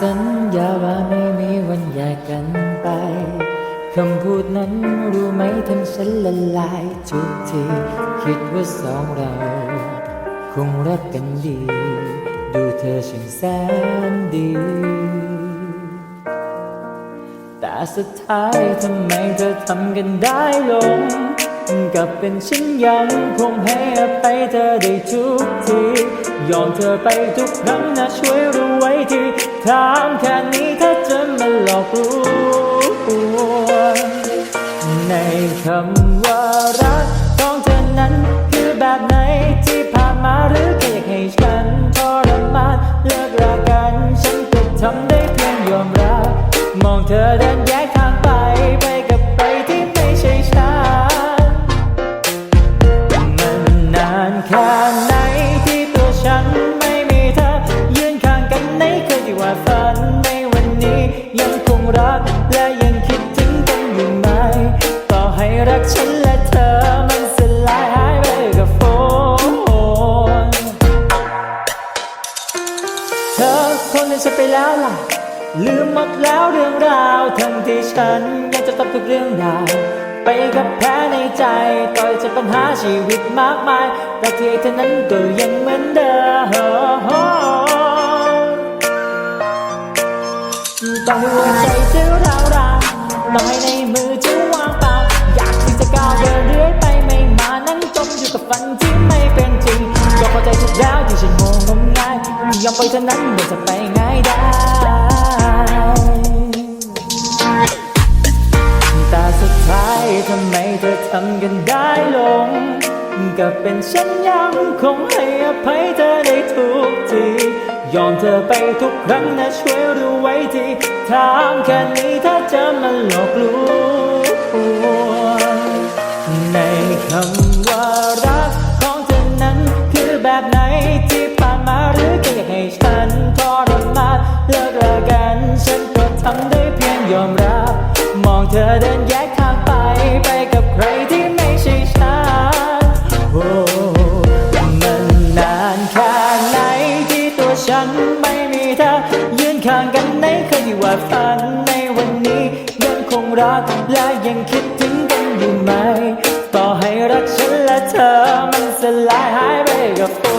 สัญญาว่าไม่มีวันแยกกันไป คำพูดนั้นรู้ไหมทำฉันละลายทุกที คิดว่าสองเรา คงรักกันดี ดูเธอช่างแสนดี แต่สุดท้ายทำไมเธอทำกันได้ลง กับเป็นฉันยังคงให้อภัยเธอได้ทุกที ยอมเธอไปทุกครั้งนะช่วยรู้ไว้ที ถามแค่นี้ถ้าจะมาหลอกลวงในคำว่ารักของเธอนั้น คือแบบไหนที่ผ่านมาหรือแค่อยากให้ฉันทรมานเลิกรากัน ฉันก็ทำได้เพียงยอมรับ มองเธอเดินแยกทางไป รักฉันและเธอมันสลายหายไปกับฝนเธอคนลืมฉันไปแล้วล่ะ ลืมหมดแล้วเรื่องราว ทั้งที่ฉันยังจะต้องทุกเรื่องราว ไปกับแผลในใจ ต่อยจะปัญหาชีวิตมากมายแต่ที่เธอนั้นก็ยังเหมือนเดิมต้องหัวใจจะร้าวรานต้องให้ในมือจะวางเปล่า เดินเรื่อยไปไม่มานั่งจมอยู่กับฝันที่ไม่เป็นจริงก็เข้าใจทุกแล้วที่ฉันงงงมงายยอมไปเท่านั้นมันจะไปง่ายได้แต่สุดท้ายทำไมเธอทำกันได้ลงก็เป็นฉันยังคงให้อภัยเธอได้ทุกที ยอมเธอไปทุกครั้งนะช่วยรู้ไว้ทีถามแค่นี้ถ้าจะมาหลอกลว แบบไหนที่ผ่านมาหรือเค่ยาให้ฉันทรมานเลิกลากัน ฉันก็ทำได้เพียงยอมรับ มองเธอเดินแยกทางไปไปกับใครที่ไม่ใช่ฉันโอ้มันนานแค่ไหนที่ตัวฉันไม่มีเธอยืนข้างกันในเคยว่าฝันในวันนี้ยังคงรักและยังคิดถึงกันอยู่ไหม ต่อให้รักฉันและเธอมันสลายหายไปกับโอ้